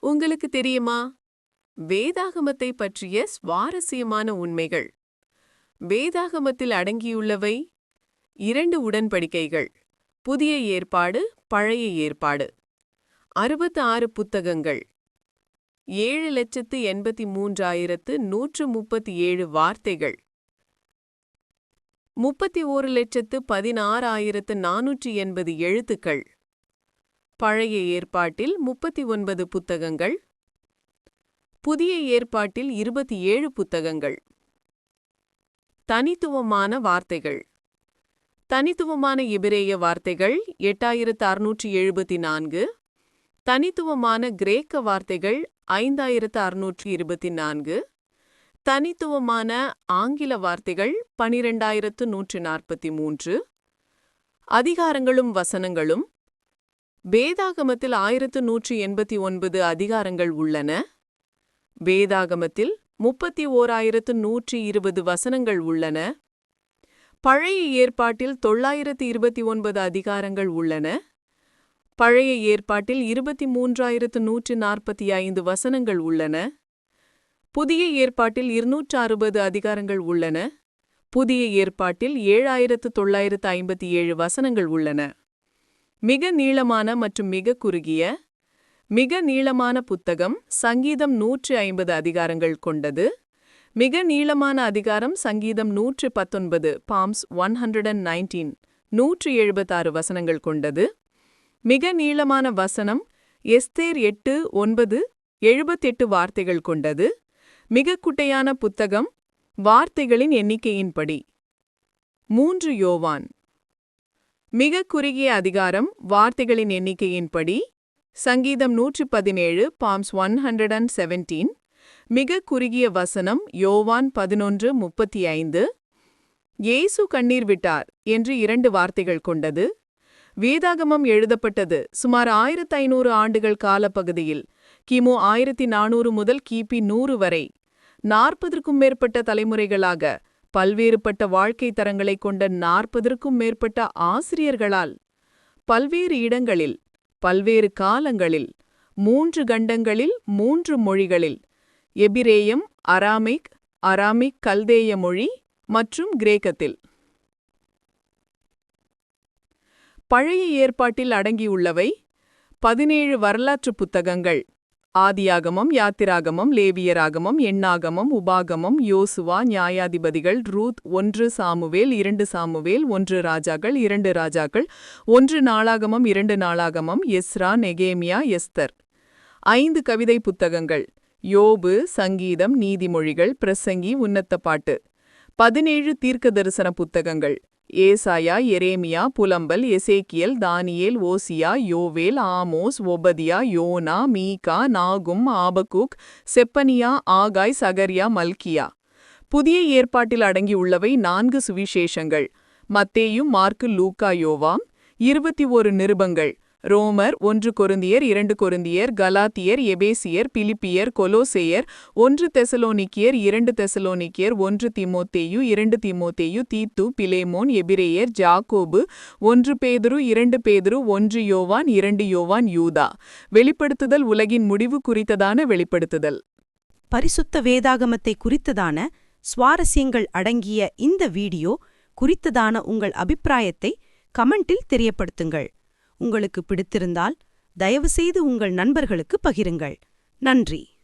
உங்களுக்கு தெரியுமா? வேதாகமத்தை பற்றிய சுவாரஸ்யமான உண்மைகள். வேதாகமத்தில் அடங்கியுள்ளவை இரண்டு உடன்படிக்கைகள் புதிய ஏற்பாடு பழைய ஏற்பாடு. அறுபத்து ஆறு புத்தகங்கள். ஏழு லட்சத்து எண்பத்தி மூன்றாயிரத்து நூற்று முப்பத்தி ஏழு வார்த்தைகள். முப்பத்தி ஓரு லட்சத்து பதினாறாயிரத்து நானூற்றி எண்பது எழுத்துக்கள். பழைய ஏற்பாட்டில் முப்பத்தி ஒன்பது புத்தகங்கள் புதிய ஏற்பாட்டில் இருபத்தி ஏழு புத்தகங்கள். தனித்துவமான வார்த்தைகள். தனித்துவமான எபிரேய வார்த்தைகள் எட்டாயிரத்து அறுநூற்றி எழுபத்தி நான்கு தனித்துவமான கிரேக்க வார்த்தைகள் ஐந்தாயிரத்து அறுநூற்றி இருபத்தி நான்கு தனித்துவமான ஆங்கில வார்த்தைகள் பனிரெண்டாயிரத்து நூற்றி நாற்பத்தி மூன்று அதிகாரங்களும் வசனங்களும் வேதாகமத்தில் ஆயிரத்து நூற்றி எண்பத்தி ஒன்பது அதிகாரங்கள் உள்ளன. வேதாகமத்தில் முப்பத்தி ஓராயிரத்து நூற்றி இருபது வசனங்கள் உள்ளன. பழைய ஏற்பாட்டில் தொள்ளாயிரத்து இருபத்தி ஒன்பது அதிகாரங்கள் உள்ளன. பழைய ஏற்பாட்டில் இருபத்தி மூன்றாயிரத்து நூற்று நாற்பத்தி ஐந்து வசனங்கள் உள்ளன. புதிய ஏற்பாட்டில் இருநூற்று அறுபது அதிகாரங்கள் உள்ளன. புதிய ஏற்பாட்டில் ஏழாயிரத்து தொள்ளாயிரத்து ஐம்பத்தி ஏழு வசனங்கள் உள்ளன. மிக நீளமான மற்றும் மிக குறுகிய மிக நீளமான புத்தகம் சங்கீதம் நூற்று ஐம்பது அதிகாரங்கள் கொண்டது. மிக நீளமான அதிகாரம் சங்கீதம் நூற்று பத்தொன்பது psalms one hundred and nineteen நூற்று எழுபத்தாறு வசனங்கள் கொண்டது. மிக நீளமான வசனம் எஸ்தேர் எட்டு ஒன்பது எழுபத்தெட்டு வார்த்தைகள் கொண்டது. மிக குட்டையான புத்தகம் வார்த்தைகளின் எண்ணிக்கையின்படி. மூன்று யோவான். மிக குறுகிய அதிகாரம் வார்த்தைகளின் எண்ணிக்கையின்படி சங்கீதம் நூற்று பதினேழு psalms one hundred and seventeen மிக குறுகிய வசனம் யோவான் பதினொன்று முப்பத்தி ஐந்து. ஏசு கண்ணீர் விட்டார் என்று இரண்டு வார்த்தைகள் கொண்டது. வேதாகமம் எழுதப்பட்டது சுமார் ஆயிரத்து ஐநூறு ஆண்டுகள் காலப்பகுதியில் கிமு ஆயிரத்தி நானூறு முதல் கிபி நூறு வரை. நாற்பதற்கும் மேற்பட்ட தலைமுறைகளாக பல்வேறுபட்ட வாழ்க்கை தரங்களை கொண்ட நாற்பதற்கும் மேற்பட்ட ஆசிரியர்களால் பல்வேறு இடங்களில் பல்வேறு காலங்களில் மூன்று கண்டங்களில் மூன்று மொழிகளில் எபிரேயம் அராமிக் அராமிக் கல்தேய மொழி மற்றும் கிரேக்கத்தில். பழைய ஏற்பாட்டில் அடங்கியுள்ளவை பதினேழு வரலாற்று புத்தகங்கள். ஆதியாகமம் யாத்திராகமம் லேவியராகமம் எண்ணாகமம் உபாகமம் யோசுவா நியாயாதிபதிகள் ரூத் ஒன்று சாமுவேல் இரண்டு சாமுவேல் ஒன்று ராஜாக்கள் இரண்டு ராஜாக்கள் ஒன்று நாளாகமம் இரண்டு நாளாகமம் எஸ்ரா நெகேமியா எஸ்தர். ஐந்து கவிதை புத்தகங்கள். யோபு சங்கீதம் நீதிமொழிகள் பிரசங்கி உன்னத்த பாட்டு. பதினேழு தீர்க்க தரிசன புத்தகங்கள். ஏசாயா எரேமியா புலம்பல் எசேக்கியல் தானியேல் ஓசியா யோவேல் ஆமோஸ் ஒபதியா யோனா மீகா நாகும் ஆபகுக் செப்பனியா ஆகாய் சகரியா மல்கியா. புதிய ஏற்பாட்டில் அடங்கியுள்ளவை நான்கு சுவிசேஷங்கள். மத்தேயும் மார்க்கு லூக்கா யோவாம். இருபத்தி ஒரு நிருபங்கள். ரோமர் ஒன்று கொருந்தியர் இரண்டு கொருந்தியர் கலாத்தியர் எபேசியர் பிலிப்பியர் கொலோசேயர் ஒன்று தெசலோனிக்கியர் இரண்டு தெசலோனிக்கியர் ஒன்று திமோத்தேயு இரண்டு திமோத்தேயு தீத்து பிலேமோன் எபிரேயர் ஜாக்கோபு ஒன்று பேதுரு இரண்டு பேதுரு ஒன்று யோவான் இரண்டு யோவான் யூதா. வெளிப்படுத்துதல் உலகின் முடிவு குறித்ததான வெளிப்படுத்துதல். பரிசுத்த வேதாகமத்தை குறித்ததான சுவாரஸ்யங்கள் அடங்கிய இந்த வீடியோ குறித்ததான உங்கள் அபிப்பிராயத்தை கமெண்டில் தெரியப்படுத்துங்கள். உங்களுக்கு பிடித்திருந்தால் தயவுசெய்து உங்கள் நண்பர்களுக்கு பகிருங்கள். நன்றி.